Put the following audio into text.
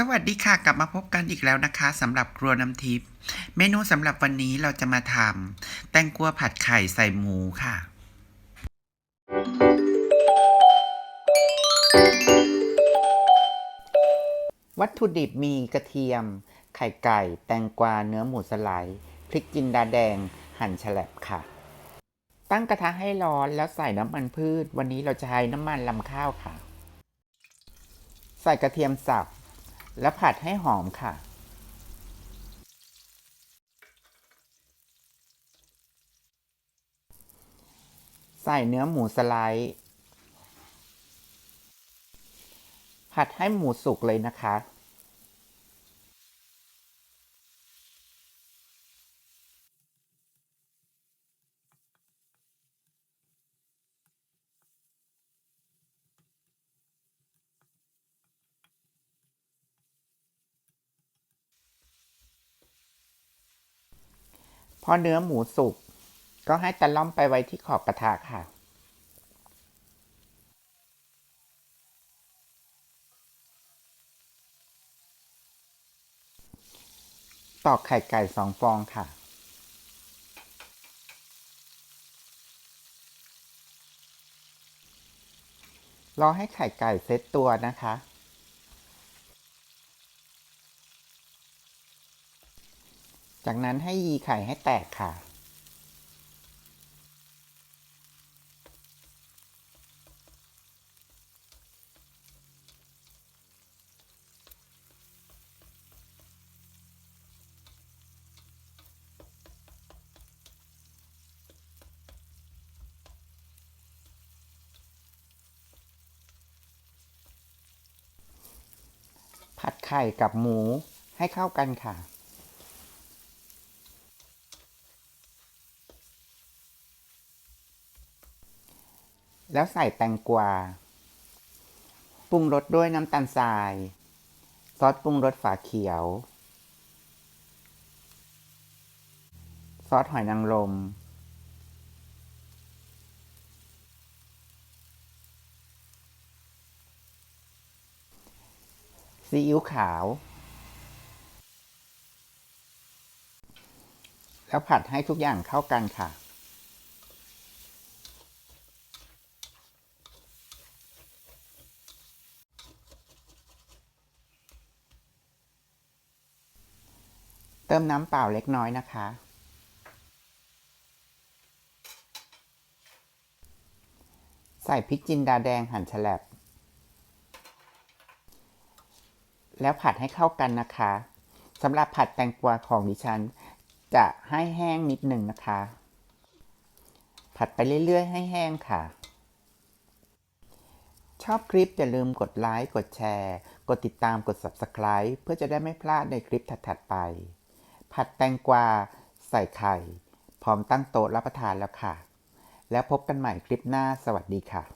สวัสดีค่ะกลับมาพบกันอีกแล้วนะคะสำหรับครัวน้ำทิพย์เมนูสำหรับวันนี้เราจะมาทำแตงกวาผัดไข่ใส่หมูค่ะ วัตถุดิบมีกระเทียม ไข่ไก่ แตงกวาเนื้อหมูสไลด์พริกจินดาแดง หั่นฉลบค่ะ ตั้งกระทะให้ร้อนแล้วใส่น้ำมันพืช วันนี้เราจะใช้น้ำมันลำข้าวค่ะ ใส่กระเทียมสับ แล้วผัดให้หอมค่ะ ใส่เนื้อหมูสไลด์ ผัดให้หมูสุกเลยนะคะ พอเนื้อหมูสุก ก็ให้ตะล่อมไปไว้ที่ขอบกระทะค่ะ ตอกไข่ไก่สองฟองค่ะรอให้ไข่ไก่เซตตัวนะคะ จากนั้นให้ยีไข่ให้แตกค่ะ ผัดไข่กับหมูให้เข้ากันค่ะ แล้วใส่แตงกวา ปรุงรสด้วยน้ำตาลทราย ซอสปรุงรสฝาเขียว ซอสหอยนางรม ซีอิ๊วขาว แล้วผัดให้ทุกอย่างเข้ากันค่ะ เติมน้ำเปล่าเล็กน้อยนะคะ ใส่พริกจินดาแดงหั่นฉลับแล้วผัดให้เข้ากันนะคะสำหรับผัดแตงกวาของดิฉัน จะให้แห้งนิดหนึ่งนะคะ ผัดไปเรื่อย ๆ ให้แห้งค่ะ ชอบคลิปอย่าลืมกดไลค์ กดแชร์ กดติดตามกด Subscribe เพื่อจะได้ไม่พลาดในคลิปถัด ๆ ไป ผัดแตงกวาใส่ไข่ พร้อมตั้งโต๊ะรับประทานแล้วค่ะ แล้วพบกันใหม่คลิปหน้าสวัสดีค่ะ